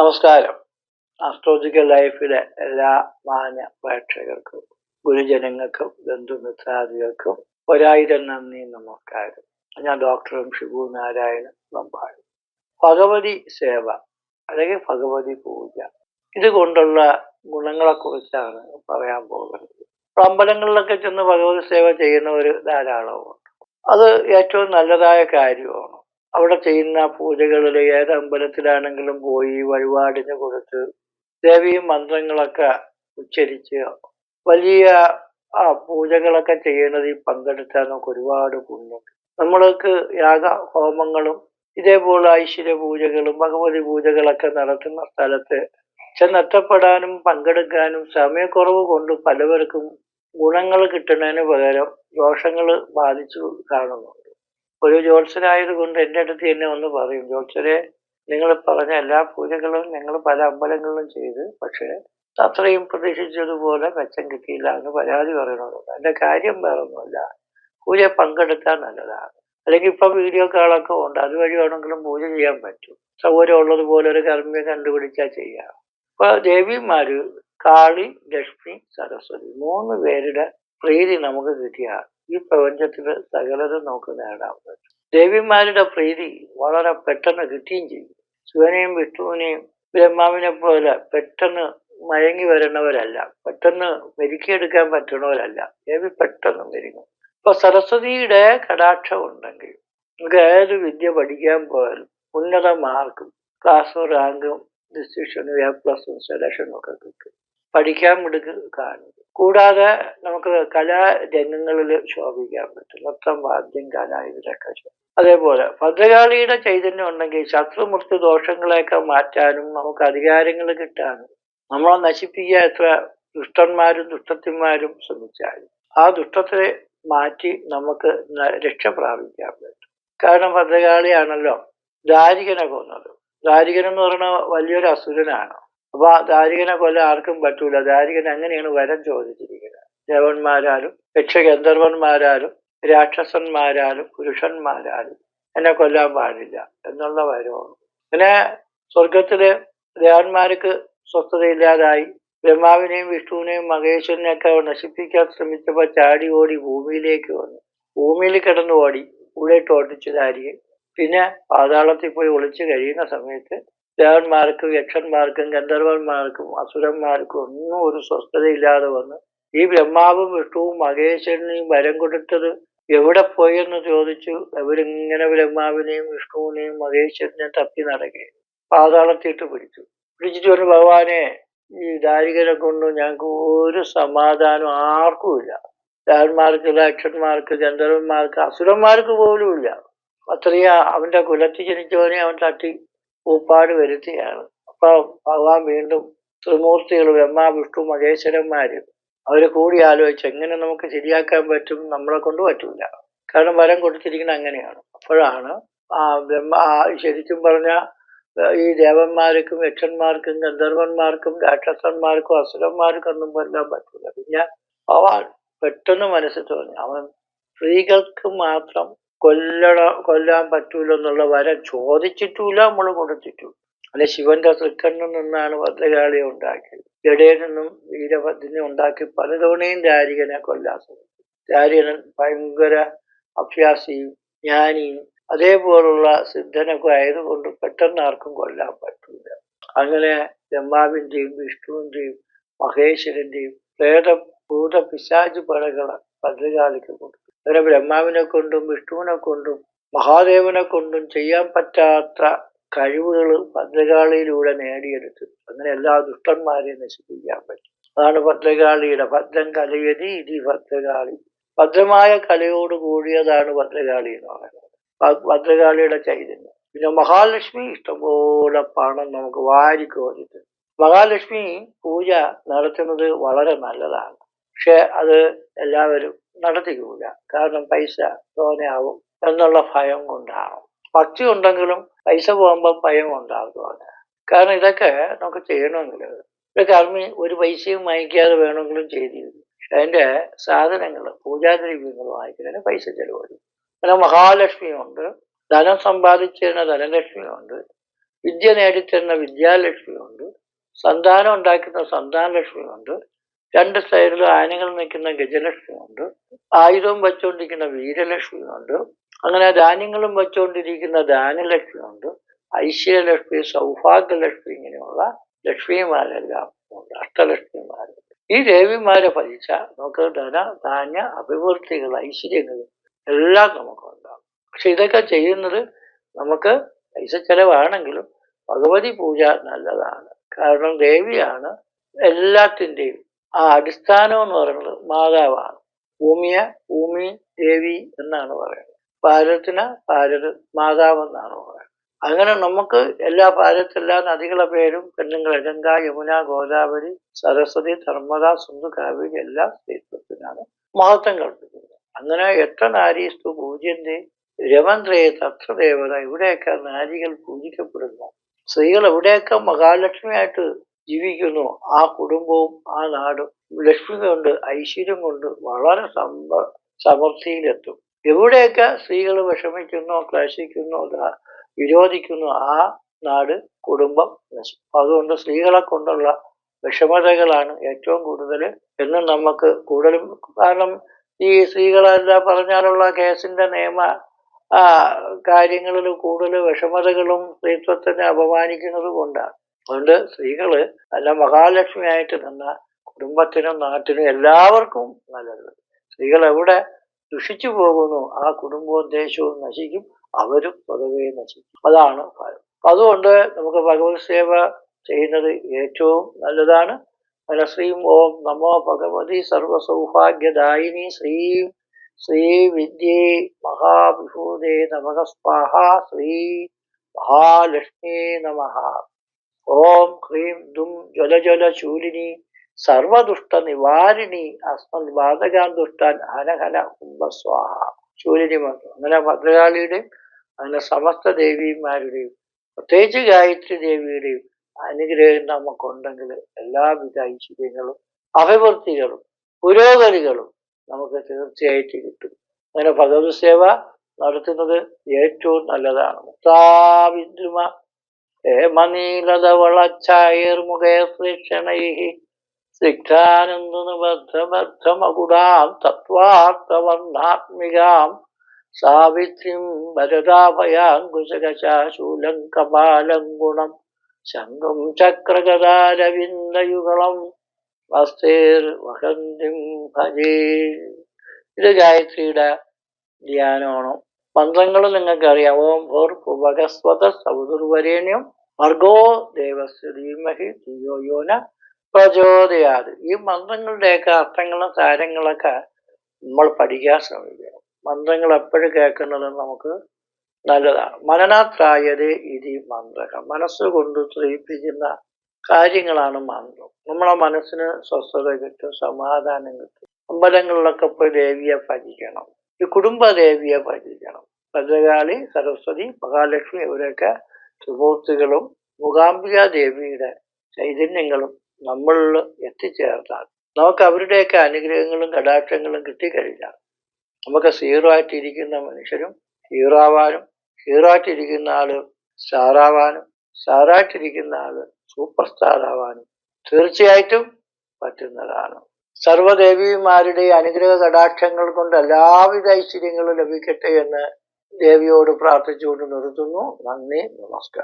നമസ്കാരം. ആസ്ട്രോളജിക്കൽ ലൈഫിലെ എല്ലാ മാന്യ പ്രേക്ഷകർക്കും ഗുരുജനങ്ങൾക്കും ബന്ധുമിത്രാദികൾക്കും ഒരായിരം നന്ദി നമസ്കാരം. ഞാൻ ഡോക്ടർ എം ഷിബു നാരായണൻ നമ്പാട്. ഭഗവതി സേവ അല്ലെങ്കിൽ ഭഗവതി പൂജ. ഇതുകൊണ്ടുള്ള ഗുണങ്ങളെക്കുറിച്ചാണ് പറയാൻ പോകുന്നത്. അമ്പലങ്ങളിലൊക്കെ ചെന്ന് ഭഗവതി സേവ ചെയ്യുന്നവർ ധാരാളമുണ്ട്. അത് ഏറ്റവും നല്ലതായ കാര്യമാണ്. അവിടെ ചെയ്യുന്ന പൂജകളിൽ ഏത് അമ്പലത്തിലാണെങ്കിലും പോയി വഴിപാടിന് കൊടുത്ത് ദേവീ മന്ത്രങ്ങളൊക്കെ ഉച്ചരിച്ച് വലിയ ആ പൂജകളൊക്കെ ചെയ്യുന്നതിൽ പങ്കെടുത്താൽ നമുക്ക് ഒരുപാട് പുണ്യം. നമ്മൾക്ക് യാഗ ഹോമങ്ങളും ഇതേപോലെ ഐശ്വര്യ പൂജകളും ഭഗവതി പൂജകളൊക്കെ നടത്തുന്ന സ്ഥലത്ത് ചെന്നെത്തപ്പെടാനും പങ്കെടുക്കാനും സമയക്കുറവ് കൊണ്ട് പലവർക്കും ഗുണങ്ങൾ കിട്ടുന്നതിന് പകരം ദോഷങ്ങൾ ബാധിച്ചു കാണുന്നുണ്ട് ഒരു ജ്യോത്സരായത് കൊണ്ട് എന്റെ അടുത്ത് എന്നെ ഒന്ന് പറയും ജ്യോത്സരെ നിങ്ങൾ പറഞ്ഞ എല്ലാ പൂജകളും ഞങ്ങൾ പല അമ്പലങ്ങളിലും ചെയ്ത് പക്ഷേ അത്രയും പ്രതീക്ഷിച്ചതുപോലെ മെച്ചം കിട്ടിയില്ല എന്ന് പരാതി പറയണമെന്നുണ്ട് എന്റെ കാര്യം വേറൊന്നുമില്ല. പൂജ പങ്കെടുത്താൽ നല്ലതാണ്. അല്ലെങ്കിൽ ഇപ്പം വീഡിയോ കാളൊക്കെ ഉണ്ട്. അതുവഴി വേണമെങ്കിലും പൂജ ചെയ്യാൻ പറ്റും. സൗകര്യം ഉള്ളതുപോലെ ഒരു കർമ്മ്യം കണ്ടുപിടിച്ചാൽ ചെയ്യാം. ഇപ്പൊ ദേവിമാര് കാളി ലക്ഷ്മി സരസ്വതി മൂന്ന് പേരുടെ പ്രീതി നമുക്ക് കിട്ടിയാൽ ഈ പ്രപഞ്ചത്തിൽ സകലതും നമുക്ക് നേടാൻ പറ്റും. ദേവിമാരുടെ പ്രീതി വളരെ പെട്ടെന്ന് കിട്ടുകയും ചെയ്യും. ശിവനെയും വിഷ്ണുവിനെയും ബ്രഹ്മാവിനെ പോലെ പെട്ടെന്ന് മയങ്ങി വരുന്നവരല്ല. പെട്ടെന്ന് മെരുക്കിയെടുക്കാൻ പറ്റുന്നവരല്ല. ദേവി പെട്ടെന്ന് മെരുങ്ങും. ഇപ്പൊ സരസ്വതിയുടെ കടാക്ഷം ഉണ്ടെങ്കിൽ നമുക്ക് ഏത് വിദ്യ പഠിക്കാൻ പോയാലും ഉന്നത മാർക്കും ക്ലാസ് റാങ്കും ഡിസ്റ്റിങ്ഷനും എ പ്ലസും സെലക്ഷനും ഒക്കെ കിട്ടും. പഠിക്കാൻ മിടുക്ക് കാണും. കൂടാതെ നമുക്ക് കലാരംഗങ്ങളിൽ ശോഭിക്കാൻ പറ്റും. നൃത്തം വാദ്യം കല ഇതിലൊക്കെ അതേപോലെ ഭദ്രകാളിയുടെ ചൈതന്യം ഉണ്ടെങ്കിൽ ശത്രുമൃത്യു ദോഷങ്ങളെയൊക്കെ മാറ്റാനും നമുക്ക് അധികാരങ്ങൾ കിട്ടാനും നമ്മളെ നശിപ്പിക്കാൻ എത്ര ദുഷ്ടന്മാരും ദുഷ്ടത്തിന്മാരും ശ്രമിച്ചാലും ആ ദുഷ്ടത്തെ മാറ്റി നമുക്ക് രക്ഷ പ്രാപിക്കാൻ പറ്റും. കാരണം ഭദ്രകാളിയാണല്ലോ ദാരികനെ കൊന്നത്. ദാരികൻ എന്ന് വലിയൊരു അസുരനാണ്. അപ്പൊ ആ ദാരികനെ കൊല്ലാൻ ആർക്കും പറ്റൂല. ദാരികൻ അങ്ങനെയാണ് വരം ചോദിച്ചിരിക്കുന്നത്. ദേവന്മാരാലും യക്ഷഗന്ധർവന്മാരാലും രാക്ഷസന്മാരാലും പുരുഷന്മാരാലും എന്നെ കൊല്ലാൻ പാടില്ല എന്നുള്ള വരമാണ് പിന്നെ സ്വർഗത്തിൽ ദേവന്മാർക്ക് സ്വസ്ഥതയില്ലാതായി ബ്രഹ്മാവിനെയും വിഷ്ണുവിനെയും മഹേശ്വരനെയൊക്കെ നശിപ്പിക്കാൻ ശ്രമിച്ചപ്പോൾ ചാടി ഓടി ഭൂമിയിലേക്ക് വന്നു. ഭൂമിയിൽ കിടന്നു ഓടി ഉള്ളിട്ട് ഓട്ടിച്ചു ദാരികൻ. പിന്നെ പാതാളത്തിൽ പോയി ഒളിച്ചു കഴിയുന്ന സമയത്ത് ദേവന്മാർക്കും യക്ഷന്മാർക്കും ഗന്ധർവന്മാർക്കും അസുരന്മാർക്കും ഒന്നും ഒരു സ്വസ്ഥതയില്ലാതെ വന്ന് ഈ ബ്രഹ്മാവും വിഷ്ണുവും മഹേശ്വരനെയും വരം കൊടുത്തത് എവിടെ പോയെന്ന് ചോദിച്ചു അവരിങ്ങനെ ബ്രഹ്മാവിനെയും വിഷ്ണുവിനെയും മഹേശ്വരനെയും തപ്പി നടക്കി. പാതാളത്തിയിട്ട് പിടിച്ചു. പിടിച്ചിട്ട് പറഞ്ഞു ഭഗവാനെ ഈ ദാരികനെ കൊണ്ട് ഞങ്ങൾക്ക് ഒരു സമാധാനം ആർക്കുമില്ല ദേവന്മാർക്ക് ലക്ഷന്മാർക്ക് ഗന്ധർവന്മാർക്ക് അസുരന്മാർക്ക് പോലും ഇല്ല. അത്രയും അവന്റെ കുലത്തിൽ ജനിച്ചവനെ അവൻ തട്ടി പൂപ്പാട് വരുത്തിയാണ്. അപ്പൊ ഭഗവാൻ വീണ്ടും ത്രിമൂർത്തികൾ ബ്രഹ്മ വിഷ്ണു മഹേശ്വരന്മാര് അവർ കൂടി ആലോചിച്ച് എങ്ങനെ നമുക്ക് ശരിയാക്കാൻ പറ്റും നമ്മളെ കൊണ്ട് പറ്റൂല. കാരണം വരം കൊടുത്തിരിക്കുന്നത് അങ്ങനെയാണ്. അപ്പോഴാണ് ആ ബ്രഹ്മ ശരിക്കും പറഞ്ഞ ഈ ദേവന്മാർക്കും യക്ഷന്മാർക്കും ഗന്ധർവന്മാർക്കും രാക്ഷസന്മാർക്കും അസുരന്മാർക്കും ഒന്നും പറയാൻ പറ്റൂല. പിന്നെ ഭഗവാൻ പെട്ടെന്ന് മനസ്സിൽ തോന്നി. അവൻ സ്ത്രീകൾക്ക് മാത്രം കൊല്ലണ കൊല്ലാൻ പറ്റൂല എന്നുള്ള വരം ചോദിച്ചിട്ടില്ല നമ്മൾ കൊടുത്തിട്ടു. അല്ലെ ശിവന്റെ തൃക്കണ്ണിൽ നിന്നാണ് ഭദ്രകാളിയെ ഉണ്ടാക്കിയത്. ജടയിൽ നിന്നും വീരഭദ്രനെ ഉണ്ടാക്കി പലതവണയും ദാരികനെ കൊല്ലാൻ ശ്രമിച്ചു. ദാരികൻ ഭയങ്കര അഭ്യാസിയും ജ്ഞാനിയും അതേപോലുള്ള സിദ്ധനൊക്കെ ആയതുകൊണ്ട് പെട്ടെന്ന് ആർക്കും കൊല്ലാൻ പറ്റില്ല അങ്ങനെ ബ്രഹ്മാവിന്റെയും വിഷ്ണുവിന്റെയും മഹേശ്വരന്റെയും പ്രേത ഭൂത പിശാചു പടകളെ ഭദ്രകാളിക്ക് കൊടുത്തു. അങ്ങനെ ബ്രഹ്മാവിനെ കൊണ്ടും വിഷ്ണുവിനെ കൊണ്ടും മഹാദേവനെ കൊണ്ടും ചെയ്യാൻ പറ്റാത്ത കഴിവുകൾ ഭദ്രകാളിയിലൂടെ നേടിയെടുത്ത് അങ്ങനെ എല്ലാ ദുഷ്ടന്മാരെയും നശിപ്പിക്കാൻ പറ്റും. അതാണ് ഭദ്രകാളിയുടെ ഭദ്രം കലയതി ഇതി ഭദ്രകാളി. ഭദ്രമായ കലയോട് കൂടിയതാണ് ഭദ്രകാളി എന്ന് പറയുന്നത്. ഭദ്രകാളിയുടെ ചൈതന്യം. പിന്നെ മഹാലക്ഷ്മി ഇഷ്ടംപോലെ പണം നമുക്ക് വാരിക്കോരിട്ട് മഹാലക്ഷ്മി പൂജ നടത്തുന്നത് വളരെ നല്ലതാണ്. പക്ഷെ അത് എല്ലാവരും നടത്തിക്കൂല. കാരണം പൈസ തോനെയാവും എന്നുള്ള ഭയം കൊണ്ടാണ് ഭക്തി ഉണ്ടെങ്കിലും പൈസ പോകുമ്പോൾ ഭയം ഉണ്ടാകുവാണ് കാരണം ഇതൊക്കെ നമുക്ക് ചെയ്യണമെങ്കിൽ ഒരു കർമ്മി ഒരു പൈസയും വാങ്ങിക്കാതെ വേണമെങ്കിലും ചെയ്തിരുന്നു അതിന്റെ സാധനങ്ങൾ പൂജാദ്രവ്യങ്ങൾ വാങ്ങിക്കുന്നതിന് പൈസ ചെലവഴി പിന്നെ മഹാലക്ഷ്മിയുണ്ട്. ധനം സമ്പാദിച്ചിരുന്ന ധനലക്ഷ്മിയുണ്ട്. വിദ്യ നേടിത്തരുന്ന വിദ്യാലക്ഷ്മിയുണ്ട്. സന്താനം ഉണ്ടാക്കുന്ന സന്താനലക്ഷ്മിയുണ്ട്. രണ്ട് സൈഡിലും ആനകൾ നിൽക്കുന്ന ഗജലക്ഷ്മിയുണ്ട്. ആയുധവും വച്ചുകൊണ്ടിരിക്കുന്ന വീരലക്ഷ്മിയുണ്ട്. അങ്ങനെ ധാന്യങ്ങളും വച്ചുകൊണ്ടിരിക്കുന്ന ധാന്യലക്ഷ്മിയുണ്ട് ഐശ്വര്യലക്ഷ്മി സൗഭാഗ്യലക്ഷ്മി ഇങ്ങനെയുള്ള ലക്ഷ്മിമാരെല്ലാം ഉണ്ട് അഷ്ടലക്ഷ്മിമാർ ഈ ദേവിമാരെ ഫലിച്ച നമുക്ക് ധന ധാന്യ അഭിവൃദ്ധികൾ ഐശ്വര്യങ്ങൾ എല്ലാം നമുക്കുണ്ടാകും പക്ഷെ ഇതൊക്കെ ചെയ്യുന്നത് നമുക്ക് പൈസ ചെലവാണെങ്കിലും ഭഗവതി പൂജ നല്ലതാണ്. കാരണം ദേവിയാണ് എല്ലാത്തിന്റെയും ആ അടിസ്ഥാനം എന്ന് പറയുന്നത് മാതാവാണ്. ഭൂമിയ ഭൂമി ദേവി എന്നാണ് പറയുന്നത്. ഭാരതത്തിന് ഭാരത് മാതാവ് എന്നാണ് പറയുന്നത്. അങ്ങനെ നമുക്ക് എല്ലാ ഭാരതത്തിലെല്ലാ നദികളെ പേരും പെണ്ണുങ്ങൾ ഗംഗ യമുന ഗോദാവരി സരസ്വതി ധർമ്മദ സിന്ധു കാവേരി എല്ലാ സ്ത്രീത്വത്തിനാണ് മഹത്വം കൽപ്പിക്കുന്നത്. അങ്ങനെ എത്ര നാരീസ്തു പൂജ്യന്റെ രമന്ത്രയെ തത്രദേവത ഇവിടെയൊക്കെ നാരികൾ പൂജിക്കപ്പെടുന്നു. സ്ത്രീകൾ എവിടെയൊക്കെ മഹാലക്ഷ്മിയായിട്ട് ജീവിക്കുന്നു. ആ കുടുംബവും ആ നാടും ലക്ഷ്മി കൊണ്ട് ഐശ്വര്യം കൊണ്ട് വളരെ സമ്പ സമൃദ്ധിയിലെത്തും. എവിടെയൊക്കെ സ്ത്രീകൾ വിഷമിക്കുന്നോ ക്ലേശിക്കുന്നോ വിരോധിക്കുന്നു ആ നാട് കുടുംബം അതുകൊണ്ട് സ്ത്രീകളെ കൊണ്ടുള്ള വിഷമതകളാണ് ഏറ്റവും കൂടുതൽ എന്ന് നമുക്ക് കൂടുതലും കാരണം ഈ സ്ത്രീകളെല്ലാം പറഞ്ഞാലുള്ള കേസിന്റെ നിയമ കാര്യങ്ങളിൽ കൂടുതൽ വിഷമതകളും സ്ത്രീത്വത്തിനെ അപമാനിക്കുന്നത് കൊണ്ടാണ് അതുകൊണ്ട് സ്ത്രീകൾ നല്ല മഹാലക്ഷ്മിയായിട്ട് നിന്ന കുടുംബത്തിനും നാട്ടിനും എല്ലാവർക്കും നല്ലത്. സ്ത്രീകൾ എവിടെ ദുഷിച്ചു പോകുന്നു ആ കുടുംബവും ദേശവും നശിക്കും അവരും പൊതുവെ നശിക്കും. അതാണ് ഫലം അതുകൊണ്ട് നമുക്ക് ഭഗവത് സേവ ചെയ്യുന്നത് ഏറ്റവും നല്ലതാണ്. അല്ല ശ്രീം ഓം നമോ ഭഗവതി സർവസൗഭാഗ്യദായിനി ശ്രീം ശ്രീ വിദ്യേ മഹാവിഭൂതേ നമഃ സ്വാഹ ശ്രീ മഹാലക്ഷ്മി നമഃ. ഓം ക്രീം ദും ജ്വല ജ്വല ശൂലിനി സർവദുഷ്ട നിവാരിണി അസ്മൽ വാതകാൻ ദുഷ്ടാൻ ഹനഹന കുംഭ സ്വാഹ. ശൂലിനി മന്ത്രം അങ്ങനെ ഭദ്രകാളിയുടെയും അങ്ങനെ സമസ്ത ദേവിമാരുടെയും പ്രത്യേകിച്ച് ഗായത്രി ദേവിയുടെയും അനുഗ്രഹം നമുക്കുണ്ടെങ്കിൽ എല്ലാവിധ ഐശ്വര്യങ്ങളും അഭിവൃദ്ധികളും പുരോഗതികളും നമുക്ക് തീർച്ചയായിട്ട് കിട്ടും. അങ്ങനെ ഭഗവത് സേവ നടത്തുന്നത് ഏറ്റവും നല്ലതാണ്. മുക്താവിദ്രുമ ഹേമനീലതവളച്ചായർമുഖേക്ഷണൈ സിഗ്ധാനന്ദനുബദ്ധബദ്ധമകുടാം തത്വാർത്ഥവർണാത്മികാം സാവിത്രിം ഭരതാഭയാങ്കുശകശാശൂലം കപാലം ഗുണം. ശംഖം ചക്രകഥാരവിന്ദയുഗളം വഹന്തിം ഭജേ. ഇത് ഗായത്രിയുടെ ധ്യാനമാണ്? മന്ത്രങ്ങൾ നിങ്ങൾക്ക് അറിയാം ഓം ഓർ ഭഗസ്വത സൗദുർവരേണ്യം ഭർഗോ ദേവസ്വീമഹി ധീമഹി ധിയോ യോന പ്രചോദയാത്. ഈ മന്ത്രങ്ങളുടെയൊക്കെ അർത്ഥങ്ങളും സാരങ്ങളൊക്കെ നമ്മൾ പഠിക്കാൻ ശ്രമിക്കുക. മന്ത്രങ്ങൾ എപ്പോഴും കേൾക്കുന്നത് നമുക്ക് നല്ലതാണ്. മനനാത്രായത് ഇത് മന്ത്രകം. മനസ്സുകൊണ്ട് ത്രയിപ്പിക്കുന്ന കാര്യങ്ങളാണ് മന്ത്രം. നമ്മളെ മനസ്സിന് സ്വസ്ഥത കിട്ടും സമാധാനം കിട്ടും. അമ്പലങ്ങളിലൊക്കെ പോയി ദേവിയെ ഭജിക്കണം. ഈ കുടുംബ ദേവിയെ ഭജിക്കണം ഭദ്രകാളി സരസ്വതി മഹാലക്ഷ്മി ഇവരൊക്കെ ത്രിമൂർത്തികളും മൂകാംബിക ദേവിയുടെ ചൈതന്യങ്ങളും നമ്മളിൽ എത്തിച്ചേർന്നാൽ നമുക്ക് അവരുടെയൊക്കെ അനുഗ്രഹങ്ങളും കടാക്ഷങ്ങളും കിട്ടിക്കഴിഞ്ഞാൽ നമുക്ക് സീറോ ആയിട്ടിരിക്കുന്ന മനുഷ്യരും ഹീറാവാനും ഹീറായിട്ടിരിക്കുന്ന ആൾ സ്റ്റാറാവാനും സ്റ്റാറായിട്ടിരിക്കുന്ന ആൾ സൂപ്പർ സ്റ്റാർ ആവാനും തീർച്ചയായിട്ടും പറ്റുന്നതാണ്. സർവദേവിമാരുടെ അനുഗ്രഹ കടാക്ഷങ്ങൾ കൊണ്ട് എല്ലാവിധ ഐശ്വര്യങ്ങളും ലഭിക്കട്ടെ എന്ന് ദേവിയോട് പ്രാർത്ഥിച്ചുകൊണ്ട് നിർത്തുന്നു. നന്ദി നമസ്കാരം.